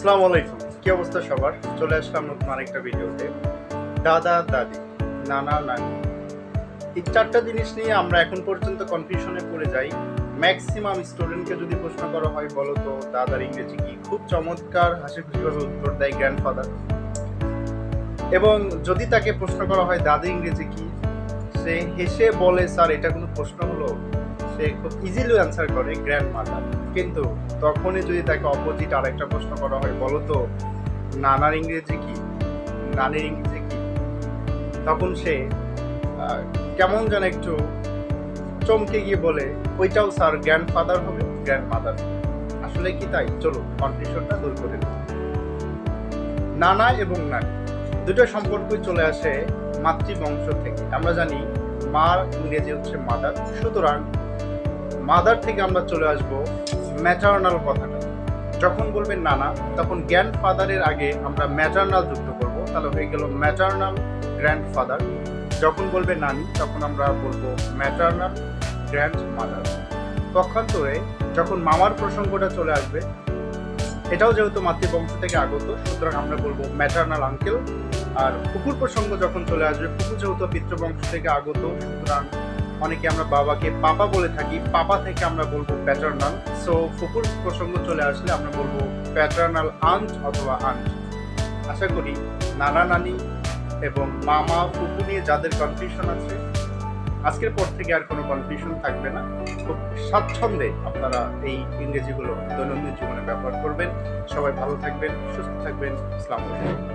আসসালামু আলাইকুম। কি অবস্থা সবার? চলে আসলাম নতুন আরেকটা ভিডিওতে। দাদা, দাদি, নানা, নানি। এই চারটা জিনিস নিয়ে আমরা এখন পর্যন্ত কনফিউশনে পড়ে যাই। ম্যাক্সিমাম স্টুডেন্টকে যদি প্রশ্ন করা হয়, বলো তো, দাদার ইংরেজি কি? খুব চমৎকার হাসি খুশিভাবে উত্তর দেয় গ্র্যান্ডফাদার এবং যদি তাকে প্রশ্ন করা হয়, দাদি, ইংরেজি কি? সে হেসে বলে, স্যার, এটা কোনো প্রশ্ন হলো? সে খুব ইজিলি অ্যান্সার করে গ্র্যান্ড মাদার কিন্তু তখনই যদি তাকে অপোজিট আরেকটা প্রশ্ন করা হয়, বলো তো, নানার ইংরেজি কি? নানির ইংরেজি কি? তখন সে কেমন যেন একটু চমকে গিয়ে বলে, ওইটাও স্যার গ্র্যান্ড ফাদার হবে গ্র্যান্ড মাদার আসলে কি তাই? চলো কনফিউশনটা দূর করে। নানা এবং নানি দুটো সম্পর্কই চলে আসে মাতৃবংশ থেকে। আমরা জানি, মার ইংরেজি হচ্ছে মাদার সুতরাং মাদার থেকে আমরা চলে আসব ম্যাটার্নাল কথাটা। যখন বলবেন নানা, তখন গ্র্যান্ড ফাদারের আগে আমরা ম্যাটার্নাল যুক্ত করব। তাহলে হয়ে গেল ম্যাটার্নাল গ্র্যান্ড ফাদার যখন বলবে নানি, তখন আমরা বলব ম্যাটার্নাল গ্র্যান্ড মাদার পক্ষান্তরে যখন মামার প্রসঙ্গটা চলে আসবে, এটাও যেহেতু মাতৃবংশ থেকে আগত, সুতরাং আমরা বলব ম্যাটার্নাল আঙ্কেল আর কুকুর প্রসঙ্গ যখন চলে আসবে কুকুর যেহেতু পিতৃবংশ থেকে আগত, সুতরাং অনেকে আমরা বাবাকে পাপা বলে থাকি, পাপা থেকে আমরা বলব প্যাটার্নাল সো ফুকুর প্রসঙ্গ চলে আসলে আমরা বলব প্যাটার্নাল আন্ট অথবা আন্ট আশা করি নানা নানি এবং মামা ফুপু নিয়ে যাদের কনফিউশন আছে, আজকের পর থেকে আর কোনো কনফিউশন থাকবে না। খুব স্বাচ্ছন্দ্যে আপনারা এই ইংরেজিগুলো দৈনন্দিন জীবনে ব্যবহার করবেন। সবাই ভালো থাকবেন, সুস্থ থাকবেন। আলাইকুম।